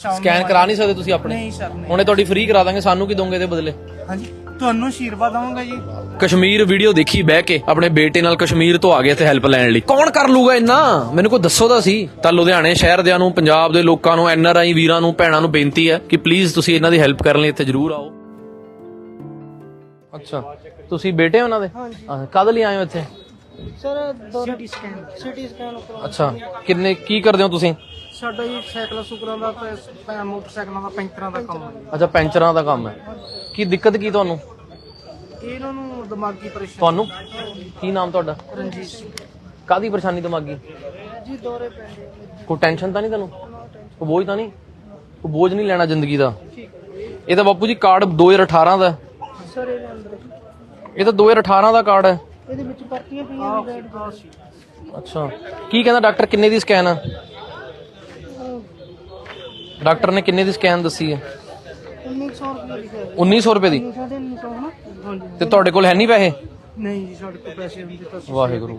Scan ਕਰਾ ਨਹੀਂ ਸਕਦੇ ਤੁਸੀਂ ਆਪਣੇ? ਨਹੀਂ ਸਰ ਨਹੀਂ। ਹੁਣੇ ਤੁਹਾਡੀ ਫ੍ਰੀ ਕਰਾ ਦਾਂਗੇ ਸਾਨੂੰ ਕੀ ਦੋਗੇ ਇਹਦੇ ਬਦਲੇ? ਹਾਂਜੀ ਤੁਹਾਨੂੰ ਆਸ਼ੀਰਵਾਦ ਦਵਾਂਗਾ ਜੀ। ਕਸ਼ਮੀਰ ਵੀਡੀਓ ਦੇਖੀ ਬਹਿ ਕੇ ਆਪਣੇ ਬੇਟੇ ਨਾਲ ਕਸ਼ਮੀਰ ਤੋਂ ਆ ਗਏ ਇੱਥੇ ਹੈਲਪ ਲੈਣ ਲਈ। ਕੌਣ ਕਰ ਲੂਗਾ ਇੰਨਾ? ਮੈਨੂੰ ਕੋਈ ਦੱਸੋ ਤਾਂ ਸੀ ਤਾਂ ਲੁਧਿਆਣੇ ਸ਼ਹਿਰ ਦਿਆਂ ਨੂੰ ਪੰਜਾਬ ਦੇ ਲੋਕਾਂ ਨੂੰ ਐਨ ਆਰ ਆਈ ਵੀਰਾਂ ਨੂੰ ਭੈਣਾਂ ਨੂੰ ਬੇਨਤੀ ਹੈ ਕਿ ਪਲੀਜ਼ ਤੁਸੀਂ ਇਹਨਾਂ ਦੀ ਹੈਲਪ ਕਰਨ ਲਈ ਇੱਥੇ ਜ਼ਰੂਰ ਆਓ। ਅੱਛਾ ਤੁਸੀਂ ਬੇਟੇ ਹੋ ਉਹਨਾਂ ਦੇ? ਹਾਂ ਕਦ ਲਈ ਆਏ ਹੋ ਇੱਥੇ? Sir CT scan CT scan ਅੱਛਾ ਕਿੰਨੇ ਕੀ ਕਰਦੇ ਹੋ ਤੁਸੀਂ? ਸਾਡਾ ਜੀ ਸਾਈਕਲ ਸੁਕਰਾਂ ਦਾ ਤੇ ਪ- ਮੋਟਰਸਾਈਕਲਾਂ ਦਾ ਪੈਂਚਰਾਂ ਦਾ ਕੰਮ ਹੈ। ਅੱਛਾ ਪੈਂਚਰਾਂ ਦਾ ਕੰਮ ਹੈ। ਕੀ ਦਿੱਕਤ ਕੀ ਤੁਹਾਨੂੰ? ਇਹਨਾਂ ਨੂੰ ਦਿਮਾਗੀ ਪਰੇਸ਼ਾਨੀ। ਤੁਹਾਨੂੰ? ਕੀ ਨਾਮ ਤੁਹਾਡਾ? ਰਣਜੀਤ ਸਿੰਘ। ਕਾਦੀ ਪਰੇਸ਼ਾਨੀ ਦਿਮਾਗੀ? ਜੀ ਦੌਰੇ ਪੈਂਦੇ। ਕੋਈ ਟੈਨਸ਼ਨ ਤਾਂ ਨਹੀਂ ਤੁਹਾਨੂੰ ਕੋਈ ਬੋਝ ਤਾਂ ਨਹੀਂ? ਕੋਈ ਬੋਝ ਨਹੀਂ ਲੈਣਾ ਜ਼ਿੰਦਗੀ ਦਾ? ਇਹ ਤਾਂ ਬਾਪੂ ਜੀ ਕਾਰਡ 2018 ਦਾ ਹੈ। ਸਰ ਇਹਦੇ ਅੰਦਰ। ਇਹ ਤਾਂ 2018 ਦਾ ਕਾਰਡ ਹੈ। ਇਹਦੇ ਵਿੱਚ ਪਰਤੀਆਂ ਪਈਆਂ ਨੇ ਰੈਡ ਕਰਾਸ ਅੱਛਾ। ਕੀ ਕਹਿੰਦਾ ਡਾਕਟਰ? ਕਿੰਨੇ ਦੀ ਸਕੈਨ ਆ? ਡਾਕਟਰ ਨੇ ਕਿੰਨੇ ਦੀ ਸਕੈਨ ਦੱਸੀ ਹੈ? 1900 ਰੁਪਏ ਲਿਖਿਆ ਹੈ 1900 ਰੁਪਏ ਦੀ? 1900 ਹਨਾ? ਹਾਂਜੀ। ਤੇ ਤੁਹਾਡੇ ਕੋਲ ਹੈ ਨਹੀਂ ਪੈਸੇ? ਨਹੀਂ ਜੀ ਸਾਡੇ ਕੋਲ ਪੈਸੇ ਹੁੰਦੇ ਤਾਂ ਅਸੀਂ ਵਾਹਿਗੁਰੂ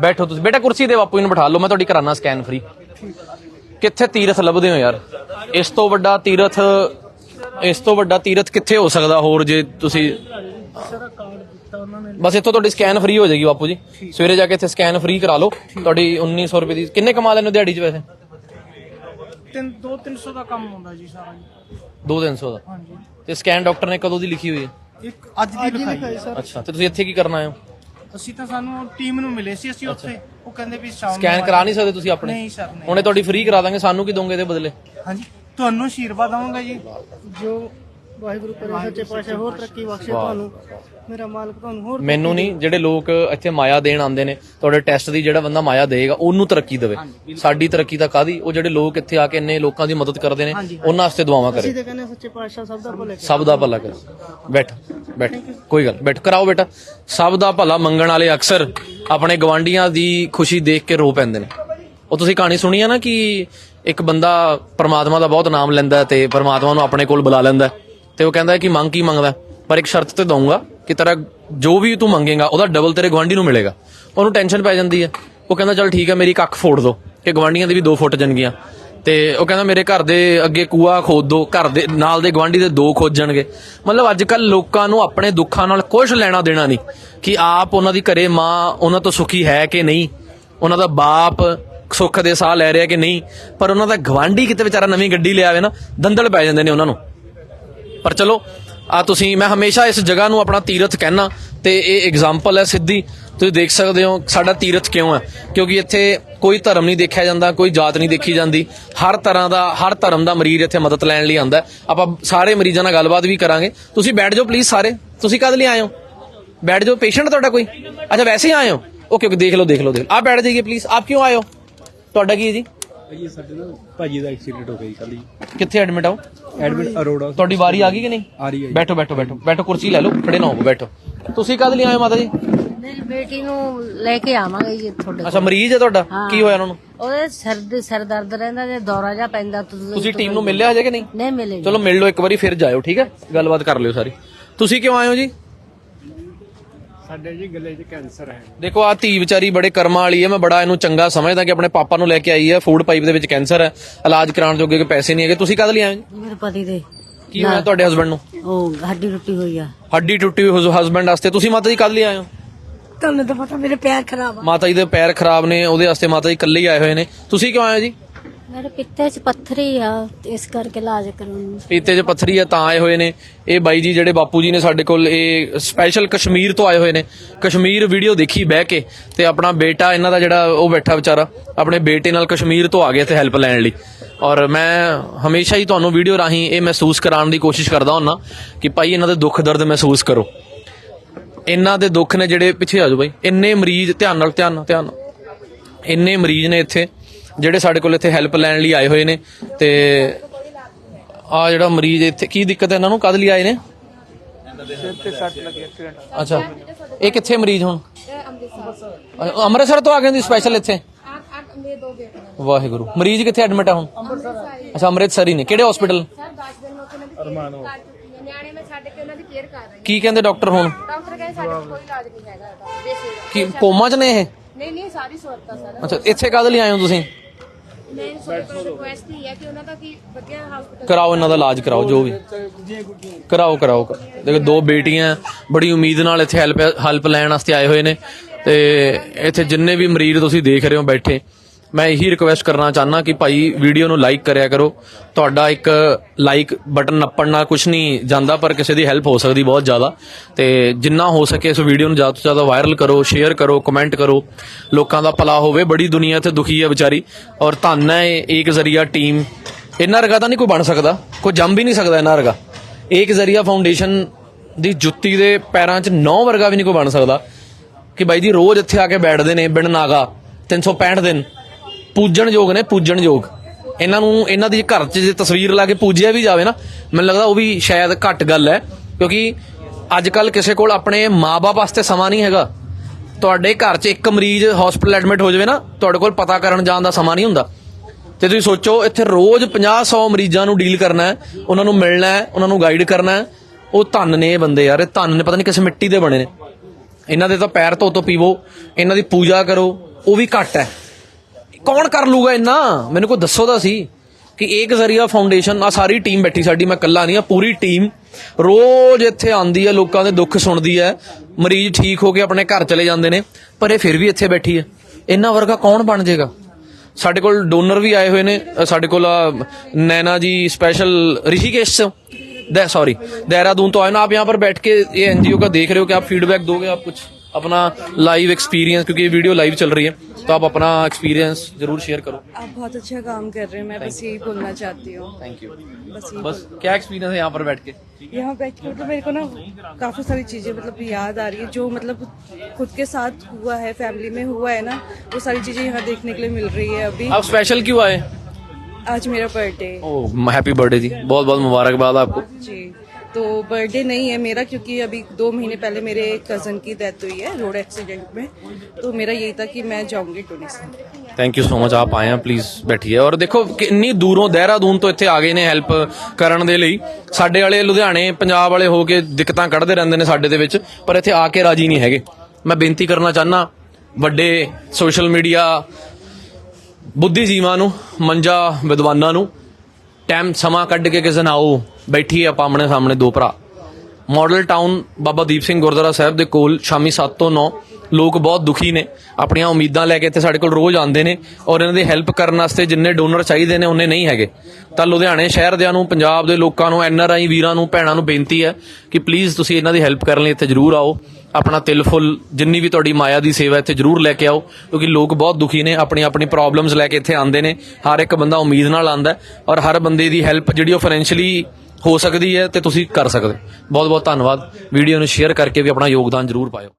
ਬੈਠੋ ਤੁਸੀਂ। ਬੇਟਾ ਕੁਰਸੀ ਤੇ ਬਾਪੂ ਜੀ ਨੂੰ ਬਿਠਾ ਲਓ ਮੈਂ ਤੁਹਾਡੀ ਕਰਾਨਾ ਸਕੈਨ ਫ੍ਰੀ ਕਿੱਥੇ ਤੀਰਥ ਲੱਭਦੇ ਹੋ ਯਾਰ? ਇਸ ਤੋਂ ਵੱਡਾ ਤੀਰਥ ਇਸ ਤੋਂ ਵੱਡਾ ਤੀਰਥ ਕਿੱਥੇ ਹੋ ਸਕਦਾ ਹੋਰ ਜੇ ਤੁਸੀਂ ਬਸ ਇੱਥੋਂ ਤੁਹਾਡੀ ਸਕੈਨ ਫ੍ਰੀ ਹੋ ਜਾਏਗੀ ਬਾਪੂ ਜੀ। ਸਵੇਰੇ ਜਾ ਕੇ ਇੱਥੇ ਸਕੈਨ ਫ੍ਰੀ ਕਰਾ ਲਓ। ਤੁਹਾਡੀ 1900 ਰੁਪਏ ਦੀ ਕਿੰਨੇ ਕਮਾ ਹੋ ਦਿਹਾੜੀ 'ਚ ਵੈਸੇ? ਤਿੰਨ 2 300 ਦਾ ਕੰਮ ਹੁੰਦਾ ਜੀ ਸਾਰਾ ਜੀ। 2-300 ਦਾ? ਹਾਂਜੀ। ਤੇ ਸਕੈਨ ਡਾਕਟਰ ਨੇ ਕਦੋਂ ਦੀ ਲਿਖੀ ਹੋਈ ਹੈ? ਇੱਕ ਅੱਜ ਦੀ ਲਿਖਾਈ ਸਰ। ਅੱਛਾ ਤੇ ਤੁਸੀਂ ਇੱਥੇ ਕੀ ਕਰਨ ਆਏ ਹੋ? ਅਸੀਂ ਤਾਂ ਸਾਨੂੰ ਟੀਮ ਨੂੰ ਮਿਲੇ ਸੀ ਅਸੀਂ ਉੱਥੇ। ਉਹ ਕਹਿੰਦੇ ਵੀ ਸ਼ਾਮ ਨੂੰ ਸਕੈਨ ਕਰਾ ਨਹੀਂ ਸਕਦੇ ਤੁਸੀਂ ਆਪਣੇ? ਨਹੀਂ ਸਰ ਨਹੀਂ। ਹੁਣੇ ਤੁਹਾਡੀ ਫ੍ਰੀ ਕਰਾ ਦਾਂਗੇ ਸਾਨੂੰ ਕੀ ਦੋਗੇ ਇਹਦੇ ਬਦਲੇ? ਹਾਂਜੀ ਤੁਹਾਨੂੰ ਆਸ਼ੀਰਵਾਦ ਦਵਾਂਗਾ ਜੀ। ਜੋ ਵਾਹਿਗੁਰੂ ਕਰੇ ਸੱਚੇ ਪਾਤਸ਼ਾਹ ਹੋਰ ਤਰੱਕੀ ਬਖਸ਼ੇ ਤੁਹਾਨੂੰ। ਮੇਰਾ ਮਾਲਕ ਤੁਹਾਨੂੰ ਹੋਰ ਮੈਨੂੰ ਨਹੀਂ ਜਿਹੜੇ ਲੋਕ ਇੱਥੇ ਮਾਇਆ ਦੇਣ ਆਉਂਦੇ ਨੇ ਤੁਹਾਡੇ ਟੈਸਟ ਦੀ ਜਿਹੜਾ ਬੰਦਾ ਮਾਇਆ ਦੇਗਾ ਉਹਨੂੰ ਤਰੱਕੀ ਦੇਵੇ। ਸਾਡੀ ਤਰੱਕੀ ਤਾਂ ਕਾਦੀ ਉਹ ਜਿਹੜੇ ਲੋਕ ਇੱਥੇ ਆ ਕੇ ਇੰਨੇ ਲੋਕਾਂ ਦੀ ਮਦਦ ਕਰਦੇ ਨੇ ਉਹਨਾਂ ਵਾਸਤੇ ਦੁਆਵਾਂ ਕਰੇ। ਅਸੀਂ ਤੇ ਕਹਿੰਦੇ ਸੱਚੇ ਪਾਤਸ਼ਾਹ ਸਭ ਦਾ ਭਲੇ ਸਭ ਦਾ ਭਲਾ ਕਰੇ। ਬੈਠ ਬੈਠ ਕੋਈ ਗੱਲ ਬੈਠ। ਕਰਾਓ ਬੇਟਾ। ਸਭ ਦਾ ਭਲਾ ਮੰਗਣ ਵਾਲੇ ਅਕਸਰ ਆਪਣੇ ਗਵਾਂਡੀਆਂ ਦੀ ਖੁਸ਼ੀ ਦੇਖ ਕੇ ਰੋ ਪੈਂਦੇ ਨੇ। ਉਹ ਤੁਸੀਂ ਕਹਾਣੀ ਸੁਣੀ ਆ ਨਾ ਕਿ ਇੱਕ ਬੰਦਾ ਪਰਮਾਤਮਾ ਦਾ ਬਹੁਤ ਨਾਮ ਲੈਂਦਾ ਤੇ ਪਰਮਾਤਮਾ ਨੂੰ ਆਪਣੇ ਕੋਲ ਬੁਲਾ ਲੈਂਦਾ ਤੇ ਉਹ ਕਹਿੰਦਾ ਕਿ ਮੰਗ ਕੀ ਮੰਗਦਾ ਪਰ ਇੱਕ ਸ਼ਰਤ ਤੇ ਦਊਂਗਾ ਕਿ ਤੇਰਾ ਜੋ ਵੀ ਤੂੰ ਮੰਗੇਗਾ, ਉਹਦਾ ਡਬਲ ਤੇਰੇ ਗਵਾਂਢੀ ਨੂੰ ਮਿਲੇਗਾ। ਉਹਨੂੰ ਟੈਨਸ਼ਨ ਪੈ ਜਾਂਦੀ ਹੈ। ਉਹ ਕਹਿੰਦਾ, ਚਲ ਠੀਕ ਹੈ, ਮੇਰੀ ਕੱਖ ਫੋੜ ਦੋ, ਕਿ ਗਵਾਂਢੀਆਂ ਦੇ ਵੀ 2 ਫੁੱਟ ਜਾਣਗੀਆਂ। ਤੇ ਉਹ ਕਹਿੰਦਾ, ਮੇਰੇ ਘਰ ਦੇ ਅੱਗੇ ਕੂਆ ਖੋਦ ਦੋ, ਘਰ ਦੇ ਨਾਲ ਦੇ ਗਵਾਂਢੀ ਦੇ ਦੋ ਖੋਦ ਜਾਣਗੇ। ਮਤਲਬ ਅੱਜ ਕੱਲ ਲੋਕਾਂ ਨੂੰ ਆਪਣੇ ਦੁੱਖਾਂ ਨਾਲ ਕੁਝ ਲੈਣਾ ਦੇਣਾ ਨਹੀਂ, ਕਿ ਆਪ ਉਹਨਾਂ ਦੀ ਘਰੇ ਮਾਂ, ਉਹਨਾਂ ਤੋਂ ਸੁਖੀ ਹੈ ਕਿ ਨਹੀਂ? ਉਹਨਾਂ ਦਾ ਬਾਪ ਸੁੱਖ ਦੇ ਸਾਹ ਲੈ ਰਿਹਾ ਕਿ ਨਹੀਂ? ਪਰ ਉਹਨਾਂ ਦਾ ਗਵਾਂਢੀ ਕਿਤੇ ਵਿਚਾਰਾ ਨਵੀਂ ਗੱਡੀ ਲਿਆਵੇ ਨਾ, ਦੰਦਲ ਪੈ ਜਾਂਦੇ ਨੇ ਉਹਨਾਂ ਨੂੰ। ਪਰ ਚਲੋ ਆ ਤੁਸੀਂ ਮੈਂ ਹਮੇਸ਼ਾ ਇਸ ਜਗ੍ਹਾ ਨੂੰ ਆਪਣਾ ਤੀਰਥ ਕਹਿਣਾ ਤੇ ਇਹ ਐਗਜ਼ਾਮਪਲ ਹੈ ਸਿੱਧੀ। ਤੁਸੀਂ ਦੇਖ ਸਕਦੇ ਹੋ ਸਾਡਾ ਤੀਰਥ ਕਿਉਂ ਹੈ? ਕਿਉਂਕਿ ਇੱਥੇ ਕੋਈ ਧਰਮ ਨਹੀਂ ਦੇਖਿਆ ਜਾਂਦਾ ਕੋਈ ਜਾਤ ਨਹੀਂ ਦੇਖੀ ਜਾਂਦੀ। ਹਰ ਤਰ੍ਹਾਂ ਦਾ ਹਰ ਧਰਮ ਦਾ ਮਰੀਜ਼ ਇੱਥੇ ਮਦਦ ਲੈਣ ਲਈ ਆਉਂਦਾ ਹੈ। ਆਪਾਂ ਸਾਰੇ ਮਰੀਜ਼ਾਂ ਨਾਲ ਗੱਲਬਾਤ ਵੀ ਕਰਾਂਗੇ। ਤੁਸੀਂ ਬੈਠ ਜਾਓ ਪਲੀਜ਼ ਸਾਰੇ। ਤੁਸੀਂ ਕਦ ਲਈ ਆਏ ਹੋ? ਬੈਠ ਜਾਓ ਪੇਸ਼ੈਂਟ ਤੁਹਾਡਾ ਕੋਈ? ਅੱਛਾ ਵੈਸੇ ਹੀ ਆਏ ਹੋ? ਓਕੇ ਓਕੇ ਦੇਖ ਲਓ ਦੇਖ ਲਓ ਦੇਖ। ਆਪ ਬੈਠ ਜਾਈਏ ਪਲੀਜ਼ ਆਪ ਕਿਉਂ ਆਏ ਹੋ? ਤੁਹਾਡਾ ਕੀ ਹੈ ਜੀ? ਭਾਜੀ ਸਾਡੇ ਨਾ ਭਾਜੀ ਦਾ ਐਕਸੀਡੈਂਟ ਹੋ ਗਿਆ ਜੀ ਕੱਲ ਹੀ ਕਿੱਥੇ ਐਡਮਿਟ ਹੋ ਐਡਮਿਟ ਅਰੋੜਾ ਤੁਹਾਡੀ ਵਾਰੀ ਆ ਗਈ ਕਿ ਨਹੀਂ? ਆ ਰਹੀ ਹੈ। ਬੈਠੋ ਬੈਠੋ ਬੈਠੋ। ਬੈਠੋ ਕੁਰਸੀ ਲੈ ਲਓ ਖੜੇ ਨਾ ਹੋਵੋ ਬੈਠੋ। ਤੁਸੀਂ ਕਦ ਲਈ ਆਏ ਹੋ ਮਾਤਾ ਜੀ? ਮੇਰੀ ਬੇਟੀ ਨੂੰ ਲੈ ਕੇ ਆਵਾਂਗੇ ਜੀ ਤੁਹਾਡੇ ਅੱਛਾ ਮਰੀਜ਼ ਹੈ ਤੁਹਾਡਾ? ਹਾਂ। ਕੀ ਹੋਇਆ ਉਹਨਾਂ ਨੂੰ? ਉਹਦੇ ਸਿਰ ਦੇ ਸਿਰ ਦਰਦ ਰਹਿੰਦਾ ਜੇ ਦੌਰਾ ਜਾ ਪੈਂਦਾ ਤੁਸੀਂ ਤੁਸੀਂ ਟੀਮ ਨੂੰ ਮਿਲਿਆ ਹਜੇ ਕਿ ਨਹੀਂ? ਨਹੀਂ ਮਿਲੇ ਚਲੋ ਮਿਲ ਲਓ ਇੱਕ ਵਾਰੀ ਫਿਰ ਜਾਇਓ ਠੀਕ ਹੈ? ਗੱਲਬਾਤ ਕਰ ਲਿਓ ਸਾਰੀ। ਤੁਸੀਂ ਕਿਉਂ ਆਏ ਹੋ ਜੀ? ਸਾਡੇ ਜੀ ਗਲੇ 'ਚ ਕੈਂਸਰ ਹੈ। ਦੇਖੋ ਆ ਧੀ ਵਿਚਾਰੀ ਬੜੇ ਕਰਮਾਂ ਵਾਲੀ ਹੈ ਮੈਂ ਬੜਾ ਇਹਨੂੰ ਚੰਗਾ ਸਮਝਦਾ ਕਿ ਆਪਣੇ ਪਾਪਾ ਨੂੰ ਲੈ ਕੇ ਆਈ ਹੈ ਫੂਡ ਪਾਈਪ ਦੇ ਵਿੱਚ ਕੈਂਸਰ ਹੈ। ਇਲਾਜ ਕਰਾਉਣ ਜੋਗੇ ਕਿ ਪੈਸੇ ਨਹੀਂ ਹੈਗੇ। ਤੁਸੀਂ ਕਦ ਲਈ ਆਏ ਹੋ ਜੀ? ਮੇਰੇ ਪਤੀ ਦੇ। ਕੀ ਹੋਇਆ ਤੁਹਾਡੇ ਹਸਬੰਡ ਨੂੰ? ਉਹ ਹੱਡੀ ਟੁੱਟੀ ਹੋਈ ਆ। ਹੱਡੀ ਟੁੱਟੀ ਹੋਈ ਹਸਬੰਡ ਵਾਸਤੇ। ਤੁਸੀਂ ਮਾਤਾ ਜੀ ਕਦ ਲਈ ਆਏ ਹੋ? ਤੁਹਾਨੂੰ ਤਾਂ ਪਤਾ ਮੇਰੇ ਪੈਰ ਖਰਾਬ ਆ। ਮਾਤਾ ਜੀ ਦੇ ਪੈਰ ਖਰਾਬ ਨੇ ਉਹਦੇ ਵਾਸਤੇ ਮਾਤਾ ਜੀ ਇਕੱਲੇ ਹੀ ਆਏ ਹੋਏ ਨੇ। ਤੁਸੀਂ ਕਿਉਂ ਆਏ ਹੋ ਜੀ? ਮੇਰੇ ਪਿੱਤੇ 'ਚ ਪੱਥਰੀ ਆ, ਇਸ ਕਰਕੇ ਇਲਾਜ ਕਰਾਉਣ ਪੀਤੇ 'ਚ ਪੱਥਰੀ ਆ, ਤਾਂ ਆਏ ਹੋਏ ਨੇ। ਇਹ ਬਾਈ ਜੀ ਜਿਹੜੇ ਬਾਪੂ ਜੀ ਨੇ ਸਾਡੇ ਕੋਲ, ਇਹ ਸਪੈਸ਼ਲ ਕਸ਼ਮੀਰ ਤੋਂ ਆਏ ਹੋਏ ਨੇ। ਕਸ਼ਮੀਰ ਵੀਡੀਓ ਦੇਖੀ ਬਹਿ ਕੇ ਤੇ ਆਪਣਾ ਬੇਟਾ, ਇਹਨਾਂ ਦਾ ਜਿਹੜਾ ਉਹ ਬੈਠਾ ਵਿਚਾਰਾ, ਆਪਣੇ ਬੇਟੇ ਨਾਲ ਕਸ਼ਮੀਰ ਤੋਂ ਆ ਗਿਆ ਤੇ ਹੈਲਪ ਲੈਣ ਲਈ। ਔਰ ਮੈਂ ਹਮੇਸ਼ਾ ਹੀ ਤੁਹਾਨੂੰ ਵੀਡੀਓ ਰਾਹੀਂ ਇਹ ਮਹਿਸੂਸ ਕਰਾਉਣ ਦੀ ਕੋਸ਼ਿਸ਼ ਕਰਦਾ ਹੁੰਨਾ ਕਿ ਭਾਈ ਇਹਨਾਂ ਦੇ ਦੁੱਖ ਦਰਦ ਮਹਿਸੂਸ ਕਰੋ। ਇਹਨਾਂ ਦੇ ਦੁੱਖ ਨੇ ਜਿਹੜੇ, ਪਿੱਛੇ ਆ ਜਾਓ ਬਾਈ। ਇੰਨੇ ਮਰੀਜ਼, ਧਿਆਨ ਨਾਲ ਧਿਆਨ ਨਾਲ ਧਿਆਨ ਨਾਲ। ਇੰਨੇ ਮਰੀਜ਼ ਨੇ ਇੱਥੇ। ਜਿਹੜੇ ਸਾਡੇ ਕੋਲ ਇੱਥੇ ਹੈਲਪ ਲੈਣ ਲਈ ਆਏ ਹੋਏ ਨੇ ਤੇ ਆ ਜਿਹੜਾ ਮਰੀਜ਼ ਇੱਥੇ ਕੀ ਦਿੱਕਤ ਹੈ ਇਹਨਾਂ ਨੂੰ? ਕਦ ਲਈ ਆਏ ਨੇ? ਸਿਰ ਤੇ ਸੱਟ ਲੱਗੀ ਐਕਸੀਡੈਂਟ ਅੱਛਾ। ਇਹ ਕਿੱਥੇ ਮਰੀਜ਼ ਹੁਣ? ਅੱਛਾ, ਅੰਮ੍ਰਿਤਸਰ ਤੋਂ ਆ ਗਏ ਨੇ ਸਪੈਸ਼ਲ ਇੱਥੇ? ਵਾਹਿਗੁਰੂ। ਮਰੀਜ਼ ਕਿੱਥੇ ਐਡਮਿਟ ਆ ਹੁਣ? ਅੱਛਾ ਅੰਮ੍ਰਿਤਸਰ ਹੀ ਨੇ। ਕਿਹੜੇ ਹਸਪੀਟਲ ਨਿਆਣੇ ਮੈਂ ਛੱਡ ਕੇ ਉਹਨਾਂ ਦੀ ਕੇਅਰ ਕਰ ਰਹੀ ਕੀ ਕਹਿੰਦੇ ਡਾਕਟਰ ਹੁਣ? ਡਾਕਟਰ ਕਹਿੰਦੇ ਸਾਡੇ ਕੋਲ ਕੋਈ ਇਲਾਜ ਨਹੀਂ ਹੈਗਾ। ਇਹਦਾ ਦੇਸੀ ਦਾ ਕੀ ਕੋਮਾ ਚ ਨੇ ਇਹ? ਨਹੀਂ ਨਹੀਂ ਸਾਰੀ ਸੁਰਤਾ ਸਰ। ਅੱਛਾ ਇੱਥੇ ਕਦ ਲਈ ਆਏ ਹੋ ਤੁਸੀਂ? ਮੈਂ ਤੁਹਾਡੇ ਕੋਲ ਰਿਕੁਐਸਟ ਹੀ ਹੈ ਕਿ ਉਹਨਾਂ ਦਾ ਕੀ ਵਧੀਆ ਹਸਪੀਟਲ ਕਰਾਓ ਇਹਨਾਂ ਦਾ ਇਲਾਜ ਕਰਾਓ, ਜੋ ਵੀ ਕਰਾਓ ਕਰਾਓ ਕਰਾਓ। ਦੇਖੋ, ਦੋ ਬੇਟੀਆਂ, ਬੜੀ ਉਮੀਦ ਨਾਲ ਇੱਥੇ ਹੈਲਪ ਹੈਲਪ ਲੈਣ ਵਾਸਤੇ ਆਏ ਹੋਏ ਨੇ ਤੇ ਇੱਥੇ ਜਿੰਨੇ ਵੀ ਮਰੀਜ਼ ਤੁਸੀਂ ਦੇਖ ਰਹੇ ਹੋ ਬੈਠੇ ਮੈਂ ਇਹੀ ਰਿਕੁਐਸਟ ਕਰਨਾ ਚਾਹਨਾ ਕਿ ਭਾਈ ਵੀਡੀਓ ਨੂੰ ਲਾਈਕ ਕਰਿਆ ਕਰੋ। ਤੁਹਾਡਾ ਇੱਕ ਲਾਈਕ ਬਟਨ ਨੱਪਣ ਨਾਲ ਕੁਝ ਨਹੀਂ ਜਾਂਦਾ, ਪਰ ਕਿਸੇ ਦੀ ਹੈਲਪ ਹੋ ਸਕਦੀ ਬਹੁਤ ਜ਼ਿਆਦਾ। ਤੇ ਜਿੰਨਾ ਹੋ ਸਕੇ ਇਸ ਵੀਡੀਓ ਨੂੰ ਜ਼ਿਆਦਾ ਤੋਂ ਜ਼ਿਆਦਾ ਵਾਇਰਲ ਕਰੋ ਸ਼ੇਅਰ ਕਰੋ ਕਮੈਂਟ ਕਰੋ। ਲੋਕਾਂ ਦਾ ਭਲਾ ਹੋਵੇ, ਬੜੀ ਦੁਨੀਆ ਇੱਥੇ ਦੁਖੀ ਹੈ ਵਿਚਾਰੀ। ਔਰ ਧੰਨ ਹੈ ਇਹ ਇੱਕ ਜ਼ਰੀਆ ਟੀਮ ਇਹਨਾਂ ਵਰਗਾ ਤਾਂ ਨਹੀਂ ਕੋਈ ਬਣ ਸਕਦਾ, ਕੋਈ ਜੰਮ ਵੀ ਨਹੀਂ ਸਕਦਾ ਇੰਨਾ ਰਗਾ। ਇੱਕ ਜ਼ਰੀਆ ਫਾਊਂਡੇਸ਼ਨ ਦੀ ਜੁੱਤੀ ਦੇ ਪੈਰਾਂ 'ਚ ਨੌ ਵਰਗਾ ਵੀ ਨਹੀਂ ਕੋਈ ਬਣ ਸਕਦਾ। ਕਿ ਬਾਈ ਜੀ ਰੋਜ਼ ਇੱਥੇ ਆ ਕੇ ਬੈਠਦੇ ਨੇ ਬਿਨ ਨਾਗਾ 365 ਦਿਨ। ਪੂਜਣਯੋਗ ਨੇ, ਪੂਜਣਯੋਗ। ਇਹਨਾਂ ਨੂੰ, ਇਹਨਾਂ ਦੀ ਘਰ 'ਚ ਜੇ ਤਸਵੀਰ ਲਾ ਕੇ ਪੂਜਿਆ ਵੀ ਜਾਵੇ ਨਾ, ਮੈਨੂੰ ਲੱਗਦਾ ਉਹ ਵੀ ਸ਼ਾਇਦ ਘੱਟ ਗੱਲ ਹੈ, ਕਿਉਂਕਿ ਅੱਜ ਕੱਲ ਕਿਸੇ ਕੋਲ ਆਪਣੇ ਮਾਪੇ ਵਾਸਤੇ ਸਮਾਂ ਨਹੀਂ ਹੈਗਾ। ਤੁਹਾਡੇ ਘਰ 'ਚ ਇੱਕ ਮਰੀਜ਼ ਹਸਪੀਟਲ ਐਡਮਿਟ ਹੋ ਜਾਵੇ ਨਾ, ਤੁਹਾਡੇ ਕੋਲ ਪਤਾ ਕਰਨ ਜਾਣ ਦਾ ਸਮਾਂ ਨਹੀਂ ਹੁੰਦਾ। ਤੇ ਤੁਸੀਂ ਸੋਚੋ, ਇੱਥੇ ਰੋਜ਼ 50 100 ਮਰੀਜ਼ਾਂ ਨੂੰ ਡੀਲ ਕਰਨਾ ਹੈ, ਉਹਨਾਂ ਨੂੰ ਮਿਲਣਾ ਹੈ, ਉਹਨਾਂ ਨੂੰ ਗਾਈਡ ਕਰਨਾ ਹੈ। ਉਹ ਧੰਨ ਨੇ ਇਹ ਬੰਦੇ ਯਾਰ, ਇਹ ਧੰਨ ਨੇ, ਪਤਾ ਨਹੀਂ ਕਿਸ ਮਿੱਟੀ ਦੇ ਬਣੇ ਨੇ। ਇਹਨਾਂ ਦੇ ਤਾਂ ਪੈਰ ਧੋ ਧੋ ਪੀਵੋ, ਇਹਨਾਂ ਦੀ ਪੂਜਾ ਕਰੋ, ਉਹ ਵੀ ਘੱਟ ਹੈ। ਕੌਣ ਕਰ ਲੂਗਾ ਇੰਨਾ ਮੈਨੂੰ ਕੋਈ ਦੱਸੋ ਤਾਂ ਸੀ ਕਿ ਇੱਕ ਜ਼ਰੀਆ ਫਾਊਂਡੇਸ਼ਨ ਆ ਸਾਰੀ ਟੀਮ ਬੈਠੀ ਸਾਡੀ ਮੈਂ ਇਕੱਲਾ ਨਹੀਂ ਆ ਪੂਰੀ ਟੀਮ ਰੋਜ਼ ਇੱਥੇ ਆਂਦੀ ਹੈ ਲੋਕਾਂ ਦੇ ਦੁੱਖ ਸੁਣਦੀ ਹੈ ਮਰੀਜ਼ ਠੀਕ ਹੋ ਕੇ ਆਪਣੇ ਘਰ ਚਲੇ ਜਾਂਦੇ ਨੇ ਪਰ ਇਹ ਫਿਰ ਵੀ ਇੱਥੇ ਬੈਠੀ ਹੈ ਇਹਨਾਂ ਵਰਗਾ ਕੌਣ ਬਣ ਜਾਏਗਾ ਸਾਡੇ ਕੋਲ ਡੋਨਰ ਵੀ ਆਏ ਹੋਏ ਨੇ ਅ, ਸਾਡੇ ਕੋਲ ਅ, नैना जी स्पेशल ऋषिकेश से सॉरी देहरादून तो आए ना आप यहाँ पर बैठ के ये एनजीओ का देख रहे हो कि आप फीडबैक दोगे आप कुछ अपना लाइव एक्सपीरियंस क्योंकि ये वीडियो लाइव चल रही है तो आप अपना एक्सपीरियंस ज़रूर शेयर करो। आप बहुत अच्छा काम कर रहे हैं मैं बस यही बोलना चाहती हूँ। थैंक यू बस बस क्या एक्सपीरियंस है यहाँ पर बैठ के? यहाँ बैठ के मतलब मेरे को ना काफ़ी सारी चीज़ें मतलब याद आ रही है जो मतलब खुद के साथ हुआ है फैमिली में हुआ है ना वो सारी चीज़ें यहाँ देखने के लिए मिल रही है अभी। आप स्पेशल क्यों आए? आज मेरा बर्थडे ओह हैप्पी बर्थडे जी। बहुत बहुत मुबारकबाद आपको। जी। तो बर्थडे नहीं है मेरा क्योंकि अभी दो महीने पहले मेरे कजन की डेथ हुई है रोड एक्सीडेंट में तो मेरा यही था कि मैं जाऊंगी Tunis thank you so much ਆਪ ਆਏ ਆ ਪਲੀਜ਼ ਬੈਠੀਏ ਔਰ ਦੇਖੋ ਕਿੰਨੀ ਦੂਰੋਂ ਦੇਹਰਾਦੂਨ ਤੋਂ ਇੱਥੇ ਆ ਗਏ ਨੇ ਹੈਲਪ ਕਰਨ ਦੇ ਲਈ ਸਾਡੇ ਵਾਲੇ ਲੁਧਿਆਣੇ ਪੰਜਾਬ ਵਾਲੇ ਹੋ ਕੇ ਦਿੱਕਤਾਂ ਕੱਢਦੇ ਰਹਿੰਦੇ ਨੇ ਸਾਡੇ ਦੇ ਵਿੱਚ ਪਰ ਇੱਥੇ ਆ ਕੇ ਰਾਜੀ ਨਹੀਂ ਹੈਗੇ ਮੈਂ ਬੇਨਤੀ ਕਰਨਾ ਚਾਹਨਾ ਵੱਡੇ ਸੋਸ਼ਲ ਮੀਡੀਆ ਬੁੱਧੀਜੀਵਾਂ ਨੂੰ ਮੰਜਾ ਵਿਦਵਾਨਾਂ ਨੂੰ ਟਾਈਮ ਸਮਾਂ ਕੱਢ ਕੇ ਕਿਸੇ ਨਾਲ ਆਓ, ਬੈਠੀਏ ਆਪਾਂ ਆਪਣੇ ਸਾਹਮਣੇ ਦੋ ਭਰਾ। ਮਾਡਲ ਟਾਊਨ ਬਾਬਾ ਦੀਪ ਸਿੰਘ ਗੁਰਦੁਆਰਾ ਸਾਹਿਬ ਦੇ ਕੋਲ ਸ਼ਾਮੀ 7 ਤੋਂ 9 ਲੋਕ ਬਹੁਤ ਦੁਖੀ ਨੇ। ਆਪਣੀਆਂ ਉਮੀਦਾਂ ਲੈ ਕੇ ਇੱਥੇ ਸਾਡੇ ਕੋਲ ਰੋਜ਼ ਆਉਂਦੇ ਨੇ ਔਰ ਇਹਨਾਂ ਦੀ ਹੈਲਪ ਕਰਨ ਵਾਸਤੇ ਜਿੰਨੇ ਡੋਨਰ ਚਾਹੀਦੇ ਨੇ ਉਹਨੇ ਨਹੀਂ ਹੈਗੇ। ਤਾਂ ਲੁਧਿਆਣੇ ਸ਼ਹਿਰ ਦਿਆਂ ਨੂੰ, ਪੰਜਾਬ ਦੇ ਲੋਕਾਂ ਨੂੰ ਐਨ ਆਰ ਆਈ ਵੀਰਾਂ ਨੂੰ, ਭੈਣਾਂ ਨੂੰ ਬੇਨਤੀ ਹੈ ਕਿ ਪਲੀਜ਼ ਤੁਸੀਂ ਇਹਨਾਂ ਦੀ ਹੈਲਪ ਕਰਨ ਲਈ ਇੱਥੇ ਜਰੂਰ ਆਓ। ਆਪਣਾ ਤਿਲ ਫੁੱਲ, ਜਿੰਨੀ ਵੀ ਤੁਹਾਡੀ ਮਾਇਆ ਦੀ ਸੇਵਾ ਇੱਥੇ ਜਰੂਰ ਲੈ ਕੇ ਆਓ, ਕਿਉਂਕਿ ਲੋਕ ਬਹੁਤ ਦੁਖੀ ਨੇ, ਆਪਣੀ ਆਪਣੀ ਪ੍ਰੋਬਲਮਸ ਲੈ ਕੇ ਇੱਥੇ ਆਉਂਦੇ ਨੇ, ਹਰ ਇੱਕ ਬੰਦਾ ਉਮੀਦ ਨਾਲ ਆਉਂਦਾ ਔਰ ਹਰ ਬੰਦੇ ਦੀ ਹੈਲਪ ਜਿਹੜੀ ਉਹ ਫਾਈਨੈਂਸ਼ੀਅਲੀ ਹੋ ਸਕਦੀ ਹੈ ਤੇ ਤੁਸੀਂ ਕਰ ਸਕਦੇ ਬਹੁਤ ਬਹੁਤ ਧੰਨਵਾਦ। ਵੀਡੀਓ ਨੂੰ ਸ਼ੇਅਰ ਕਰਕੇ ਵੀ ਆਪਣਾ ਯੋਗਦਾਨ ਜਰੂਰ ਪਾਇਓ।